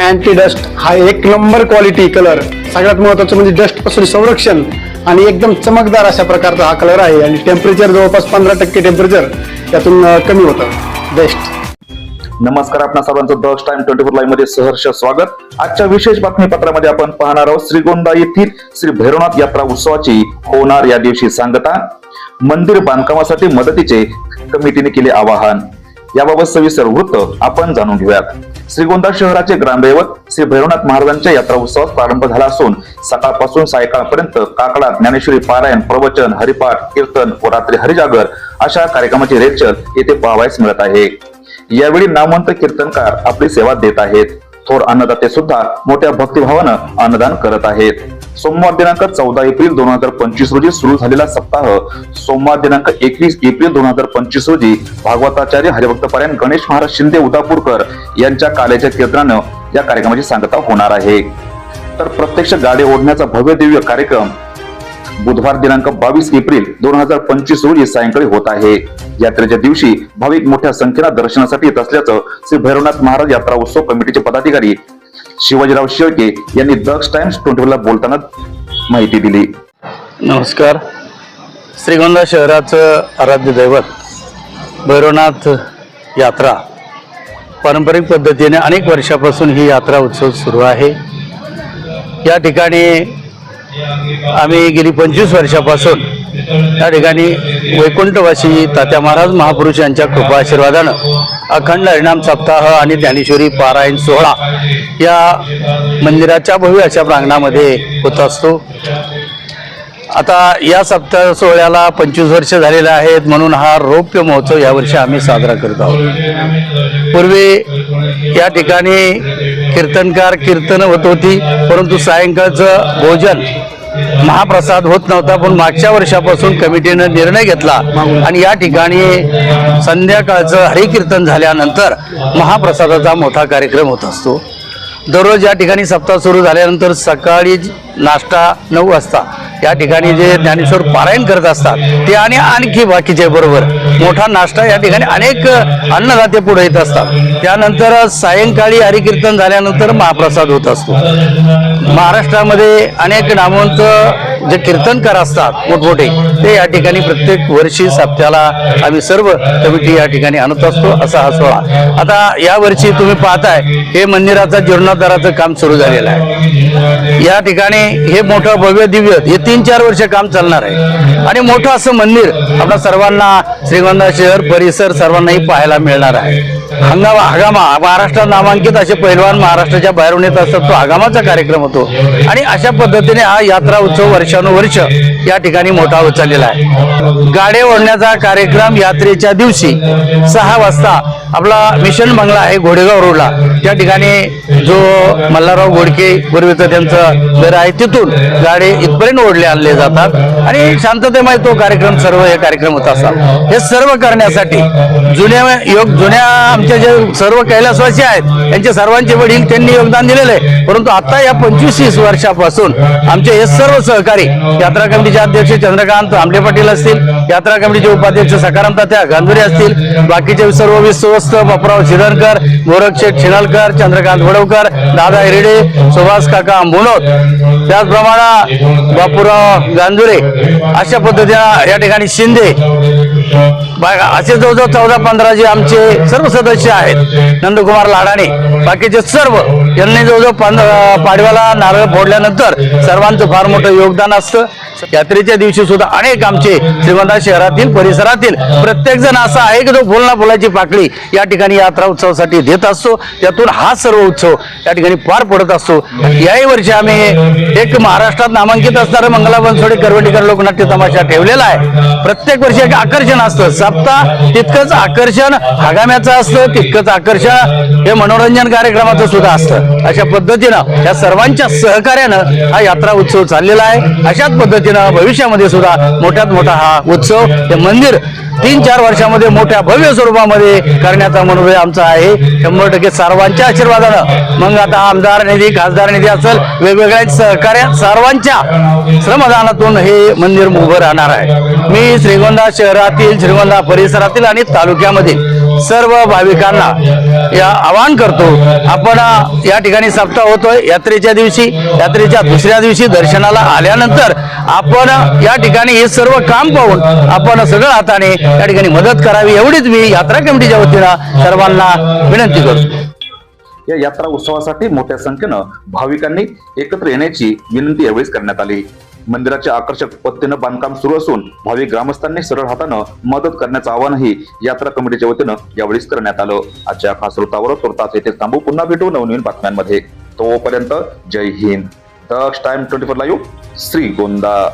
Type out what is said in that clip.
anti dust हा एक number quality colour सगळ्यात महत्वाचं म्हणजे डस्टपासून संरक्षण आणि एकदम चमकदार अशा प्रकारचा हा कलर आहे. आणि टेम्परेचर जवळपास पंधरा टक्के टेम्परेचर त्यातून कमी होतं. बेस्ट नमस्कार आपणा सर्वांचं द टाइम ट्वेंटी फोर लाईव्हमध्ये सहर्ष स्वागत. आजच्या विशेष बातमीपत्रामध्ये आपण पाहणार आहोत श्रीगोंदा येथील श्री भैरवनाथ यात्रा उत्सवाची होणार या दिवशी सांगता. मंदिर बांधकामासाठी मदतीचे कमिटीने केले आवाहन. याबाबत सविस्तर वृत्त आपण जाणून घेऊयात. श्रीगोंदा शहराचे ग्रामदैवत श्री भैरवनाथ महाराजांच्या यात्रा उत्सवास प्रारंभ झाला असून सकाळपासून सायंकाळपर्यंत काकडा ज्ञानेश्वरी पारायण प्रवचन हरिपाठ कीर्तन व रात्री हरिजागर अशा कार्यक्रमाची रेचल येथे पाहावयास मिळत आहे. यावेळी नामवंत कीर्तनकार आपली सेवा देत आहेत. थोर अन्नदाते सुद्धा मोठ्या भक्तिभावानं अन्नदान करत आहेत. सोमवार दिनांक चौदा एप्रिल दोन हजार पंचवीस रोजी सुरू झालेला सप्ताह. सोमवार दिनांक एकवीस एप्रिल दोन हजार पंचवीस रोजी भागवताचार्य हरिभक्तपारायण गणेश महाराज शिंदे उदापूरकर यांच्या काल्याच्या केंद्रानं या कार्यक्रमाची सांगता होणार आहे. तर प्रत्यक्ष गाडी ओढण्याचा भव्य दिव्य कार्यक्रम बुधवार दिनांक बावीस एप्रिल दोन हजार पंचवीस रोजी सायंकाळी होत आहे. यात्रेच्या दिवशी भाविक मोठ्या संख्येनं दर्शनासाठी येत असल्याचं श्री भैरवनाथ महाराज यात्रा उत्सव कमिटीचे पदाधिकारी शिवाजीराव शेळके यांनी दक्ष टाइम्स ट्वेंटी ला बोलताना माहिती दिली. नमस्कार. श्रीगोंदा शहराचं आराध्य दैवत भैरवनाथ यात्रा. पारंपरिक पद्धतीने अनेक वर्षापासून ही यात्रा उत्सव सुरू आहे. या ठिकाणी आम्ही गेली पंचवीस वर्षापासून या ठिकाणी वैकुंठवासी तात्या महाराज महापुरुष यांच्या कृपा आशीर्वादानं अखंड हरिणाम सप्ताह आणि ज्ञानेश्वरी पारायण सोहळा या मंदिराच्या भव्य अशा प्रांगणामध्ये होत असतो. आता या सप्ताह सोहळ्याला पंचवीस वर्ष झालेले आहेत म्हणून हा रौप्य महोत्सव यावर्षी आम्ही साजरा करत आहोत. पूर्वी या ठिकाणी कीर्तनकार कीर्तन होत होती परंतु सायंकाळचं भोजन महाप्रसाद होत नव्हता पण मागच्या वर्षापासून कमिटीनं निर्णय घेतला. आणि या ठिकाणी संध्याकाळचं हरिकीर्तन झाल्यानंतर महाप्रसादाचा मोठा कार्यक्रम होत असतो. दररोज या ठिकाणी सप्ताह सुरू झाल्यानंतर सकाळी नाश्ता नऊ वाजता. या ठिकाणी जे ज्ञानेश्वर पारायण करत असतात ते आणि आणखी बाकीचे बरोबर मोठा नाश्ता या ठिकाणी अनेक अन्नदाते पुढे येत असतात. त्यानंतर सायंकाळी हरिकीर्तन झाल्यानंतर महाप्रसाद होत असतो. महाराष्ट्रामध्ये अनेक नामवंत जे कीर्तनकार असतात मोठमोठे ते या ठिकाणी प्रत्येक वर्षी सप्त्याला आम्ही सर्व कमिटी या ठिकाणी आणत असतो असा हा सोहळा. आता या वर्षी तुम्ही पाहताय हे मंदिराचं जीर्णोद्धाराचं काम सुरू झालेलं आहे. या ठिकाणी हे मोठं भव्य दिव्य हे तीन चार वर्ष काम चालणार आहे. आणि मोठं असं मंदिर आपल्या सर्वांना श्रीगोंदा शहर परिसर सर्वांनाही पाहायला मिळणार आहे. हंगामा हगामा महाराष्ट्रात नामांकित असे पैलवान महाराष्ट्राच्या बाहेरून येत असतात तो हगामाचा कार्यक्रम होतो. आणि अशा पद्धतीने हा यात्रा उत्सव वर्षानुवर्ष या ठिकाणी मोठा होत चाललेला आहे. गाडे ओढण्याचा कार्यक्रम यात्रेच्या दिवशी सहा वाजता आपला मिशन बंगला आहे घोडेगाव रोडला. त्या ठिकाणी जो मल्हारराव घोडके पूर्वीचं त्यांचं घर आहे तिथून गाडे इथपर्यंत जोडले आणले जातात. आणि शांततेमध्ये तो कार्यक्रम सर्व हे कार्यक्रम होत असतात. हे सर्व करण्यासाठी जुन्या योग जुन्या आमच्या जे सर्व कैलासवासी आहेत त्यांचे सर्वांचे वडील त्यांनी योगदान दिलेलं आहे. परंतु आता या पंचवीस वर्षापासून आमचे हे सर्व सहकारी यात्रा कमिटीचे अध्यक्ष चंद्रकांत आमले पाटील असतील यात्रा कमिटीचे उपाध्यक्ष सकाराम तात्या गांधुरे असतील बाकीचे सर्व विश्वस्त बापराव शिरणकर गोरखशेठ शिनलकर चंद्रकांत वडवकर दादा हिरडे सुभाष काका मुनोत त्याचप्रमाणे बापू बापूराव गांजुरे अशा पद्धतीनं या ठिकाणी शिंदे. बा- असे जवळजवळ चौदा पंधरा जे आमचे सर्व सदस्य आहेत नंदकुमार लाडाणे बाकीचे सर्व यांनी जवळजवळ पंधरा पाडव्याला नारळ फोडल्यानंतर सर्वांचं फार मोठं योगदान असतं. यात्रेच्या दिवशी सुद्धा अनेक आमचे श्रीगोंदा शहरातील परिसरातील प्रत्येक जण असा आहे की जो फुल ना फुलाची पाकळी या ठिकाणी यात्रा उत्सवासाठी देत असतो. त्यातून हा सर्व उत्सव या ठिकाणी पार पडत असतो. याही वर्षी आम्ही एक महाराष्ट्रात नामांकित असणारं मंगला बनसोडे करवंडीकर लोकनाट्य तमाशा ठेवलेला आहे. प्रत्येक वर्षी एक आकर्षण असतं. सप्ताह तितकंच आकर्षण आगाम्याचं असतं तितकंच आकर्षण हे मनोरंजन कार्यक्रमाचं सुद्धा असतं. अशा पद्धतीनं या सर्वांच्या सहकार्यानं हा यात्रा उत्सव चाललेला आहे. अशाच पद्धतीनं भविष्यामध्ये सुद्धा मोठ्यात मोठा हा उत्सव हे मंदिर तीन चार वर्षामध्ये मोठ्या भव्य स्वरूपामध्ये करण्याचा मनोदय आमचा आहे. शंभर टक्के सर्वांच्या आशीर्वादानं. मग आता आमदार निधी खासदार निधी असेल वेगवेगळ्या सहकार्या सर्वांच्या श्रमदानातून हे मंदिर उभं राहणार आहे. मी श्रीगोंदा शहरातील श्रीगोंदा परिसरातील आणि तालुक्यामधील सर्व भाविकांना या आवाहन करतो आपण या ठिकाणी सप्ताह होतोय. यात्रेच्या दिवशी यात्रेच्या दुसऱ्या दिवशी दर्शनाला आल्यानंतर आपण या ठिकाणी हे सर्व काम पाहून आपण सगळं हाताने त्या ठिकाणी मदत करावी एवढीच मी यात्रा कमिटीच्या वतीनं सर्वांना विनंती करतो या यात्रा उत्सवासाठी मोठ्या संख्येनं भाविकांनी एकत्र येण्याची विनंती यावेळी करण्यात आली. मंदिराचे आकर्षक पद्धतीनं बांधकाम सुरू असून भाविक ग्रामस्थांनी सरळ हातानं मदत करण्याचं आवाहनही यात्रा कमिटीच्या वतीनं यावेळी करण्यात आलं. आजच्या खास वृत्तावर तुर्तास येथे थांबू. पुन्हा भेटू नवनवीन बातम्यांमध्ये. तोपर्यंत Jai Hind. Daksh time twenty four live. Shrigonda